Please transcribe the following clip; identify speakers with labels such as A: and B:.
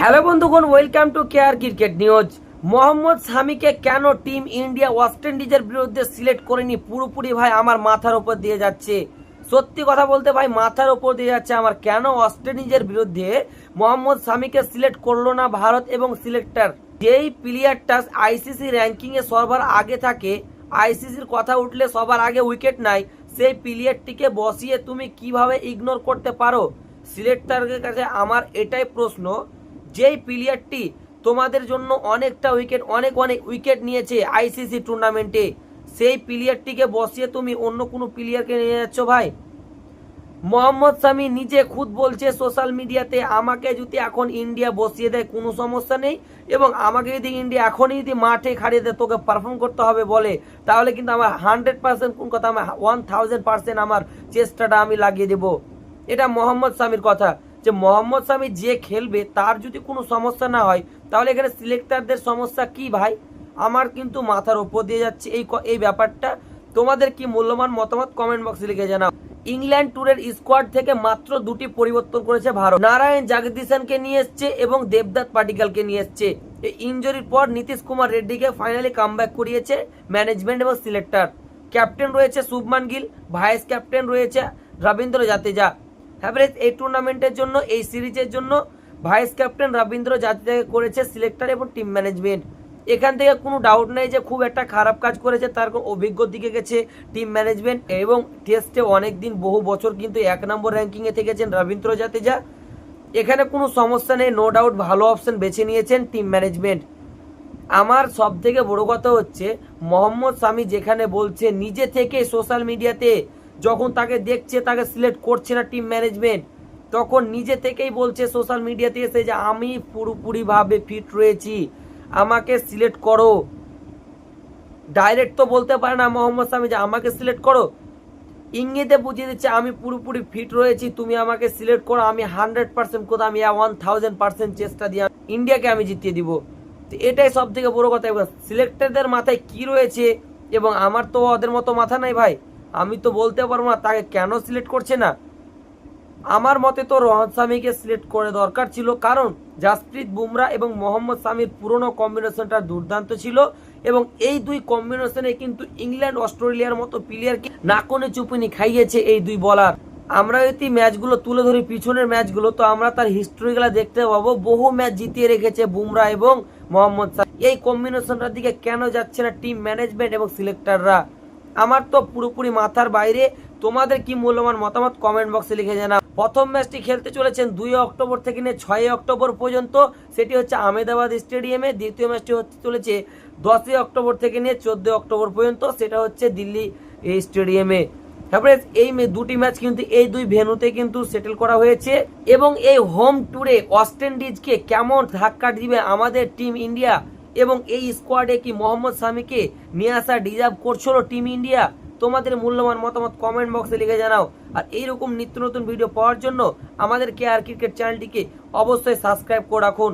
A: Hello বন্ধুগণ welcome to care cricket news Mohammad শামিকে কেন team India West ইন্ডিজের বিরুদ্ধে সিলেক্ট করেনি? পুরোপুরি ভাই আমার মাথার উপর দিয়ে যাচ্ছে। সত্যি কথা বলতে ভাই, মাথার উপর দিয়ে যাচ্ছে আমার। কেন ওয়েস্ট ইন্ডিজের বিরুদ্ধে মোহাম্মদ শামিকে সিলেক্ট করল না ভারত এবং সিলেক্টর যেই প্লেয়ারটা আইসিসি র্যাঙ্কিং এ সবার আগে থাকে আইসিসির কথা উঠলে সবার আগে উইকেট নাই, সেই প্লেয়ারটিকে বসিয়ে তুমি কীভাবে ইগনোর করতে পারো? সিলেক্টরের কাছে আমার এটাই প্রশ্ন। যেই প্লেয়ারটি তোমাদের জন্য অনেকটা উইকেট অনেক অনেক উইকেট নিয়েছে আইসিসি টুর্নামেন্টে সেই প্লেয়ারটিকে বসিয়ে তুমি অন্য কোনো প্লেয়ারকে নিয়ে যাচ্ছ ভাই? মোহাম্মদ শামি নিজে খুদ বলছে সোশ্যাল মিডিয়াতে আমাকে যদি এখন ইন্ডিয়া বসিয়ে দেয় কোনো সমস্যা নেই এবং আমাকে যদি ইন্ডিয়া এখনই যদি মাঠে খাড়িয়ে দেয়, তোকে পারফর্ম করতে হবে বলে, তাহলে কিন্তু আমার হান্ড্রেড পার্সেন্ট কোন কথা? আমার ওয়ান থাউজেন্ড পার্সেন্ট আমার চেষ্টাটা আমি লাগিয়ে দেবো। এটা মোহাম্মদ শামির কথা। যে মোহাম্মদ শামি যে খেলবে, তার যদি কোনো সমস্যা না হয়, তাহলে এখানে সিলেক্টারদের সমস্যা কি ভাই? আমার কিন্তু মাথার ওপর দিয়ে যাচ্ছে এই এই ব্যাপারটা। তোমাদের কি মূল্যবান মতামত কমেন্ট বক্সে লিখে জানাও। ইংল্যান্ড ট্যুরের স্কোয়াড থেকে মাত্র দুটি পরিবর্তন করেছে ভারত। নারায়ণ জাগদীশনকে নিয়ে এসছে এবং দেবদত্ত পাটিকালকে নিয়ে এসছে। এই ইঞ্জুরির পর নীতিশ কুমার রেড্ডিকে ফাইনালি কামব্যাক করিয়েছে ম্যানেজমেন্ট এবং সিলেক্টর ক্যাপ্টেন রয়েছে শুভমান গিল ভাইস ক্যাপ্টেন রয়েছে রবীন্দ্র জাদেজা। হ্যাভারেজ এই টুর্নামেন্টের জন্য, এই সিরিজের জন্য ভাইস ক্যাপ্টেন রবীন্দ্র জাদেজাকে করেছে সিলেক্টর এবং টিম ম্যানেজমেন্ট। এখান থেকে কোনো ডাউট নেই যে খুব একটা খারাপ কাজ করেছে, তার কোনো অভিজ্ঞ দিকে গেছে টিম ম্যানেজমেন্ট এবং টেস্টে অনেক দিন বহু বছর কিন্তু এক নম্বর র্যাঙ্কিংয়ে থেকেছেন রবীন্দ্র জাদেজা। এখানে কোনো সমস্যা নেই নো ডাউট ভালো অপশন বেছে নিয়েছেন টিম ম্যানেজমেন্ট। আমার সব থেকে বড় কথা হচ্ছে, মোহাম্মদ শামি যেখানে বলছে, নিজে থেকে সোশ্যাল মিডিয়াতে যখন তাকে দেখছে, তাকে সিলেক্ট করছে না টিম ম্যানেজমেন্ট তখন নিজে থেকেই বলছে সোশ্যাল মিডিয়াতে এসে যে আমি পুরোপুরিভাবে ফিট রয়েছি, আমাকে সিলেক্ট করো। ডাইরেক্ট তো বলতে পারে না মোহাম্মদ শামি যে আমাকে সিলেক্ট করো। ইঙ্গিতে বুঝিয়ে দিচ্ছে, আমি পুরোপুরি ফিট রয়েছি, তুমি আমাকে সিলেক্ট করো, আমি হান্ড্রেড পার্সেন্ট কোথাও আমি ওয়ান থাউজেন্ড পার্সেন্ট চেষ্টা দিয়ে ইন্ডিয়াকে আমি জিতিয়ে দিব। তো এটাই সব থেকে বড় কথা এবার সিলেক্টেডদের মাথায় কি রয়েছে, এবং আমার তো ওদের মতো মাথা নাই ভাই। আমি তো বলতে পারব না, তাকে কেন সিলেক্ট করছে না? আমার মতে তো রোহন সামিকে সিলেক্ট করে দরকার ছিল, কারণ জাসপ্রীত বুমরা এবং মোহাম্মদ সামির পুরনো কম্বিনেশনটা দুর্দান্ত ছিল এবং এই দুই কম্বিনেশনে কিন্তু ইংল্যান্ড, অস্ট্রেলিয়ার মতো প্লেয়ারকে নাকনে চুপিনি খাইয়েছে এই দুই বলার আমরা যদি ম্যাচগুলো তুলে ধরি, পিছনের ম্যাচগুলো, তো আমরা তার হিস্ট্রিগুলো দেখতে পাবো। বহু ম্যাচ জিতিয়ে রেখেছে বুমরা এবং মোহাম্মদ সামি এই কম্বিনেশনটার দিকে কেন যাচ্ছে না টিম ম্যানেজমেন্ট এবং সিলেক্টররা আমার তো পুরোপুরি মাথার বাইরে। তোমাদের কি মূল্যবান মতামত কমেন্ট বক্সে লিখে জানাও। প্রথম ম্যাচটি খেলতে চলেছেন দুই অক্টোবর থেকে নিয়ে ছয় অক্টোবর পর্যন্ত। সেটি হচ্ছে আহমেদাবাদ স্টেডিয়ামে। দ্বিতীয় ম্যাচটি হতে চলেছে দশই অক্টোবর থেকে নিয়ে চোদ্দই অক্টোবর পর্যন্ত। সেটা হচ্ছে দিল্লি এই স্টেডিয়ামে। তারপরে এই দুটি ম্যাচ কিন্তু এই দুই ভেন্যুতে কিন্তু সেটেল করা হয়েছে। এবং এই হোম ট্যুরে ওয়েস্ট ইন্ডিজকে কেমন ধাক্কা দিবে আমাদের টিম ইন্ডিয়া এবং এই স্কোয়াডে কি মোহাম্মদ শামিকে নিয়ে আসা ডিজার্ভ করছিল টিম ইন্ডিয়া তোমাদের মূল্যবান মতামত কমেন্ট বক্সে লিখে জানাও। আর এইরকম নিত্য নতুন ভিডিও পাওয়ার জন্য আমাদের কে আর ক্রিকেট চ্যানেলটিকে অবশ্যই সাবস্ক্রাইব করে রাখুন।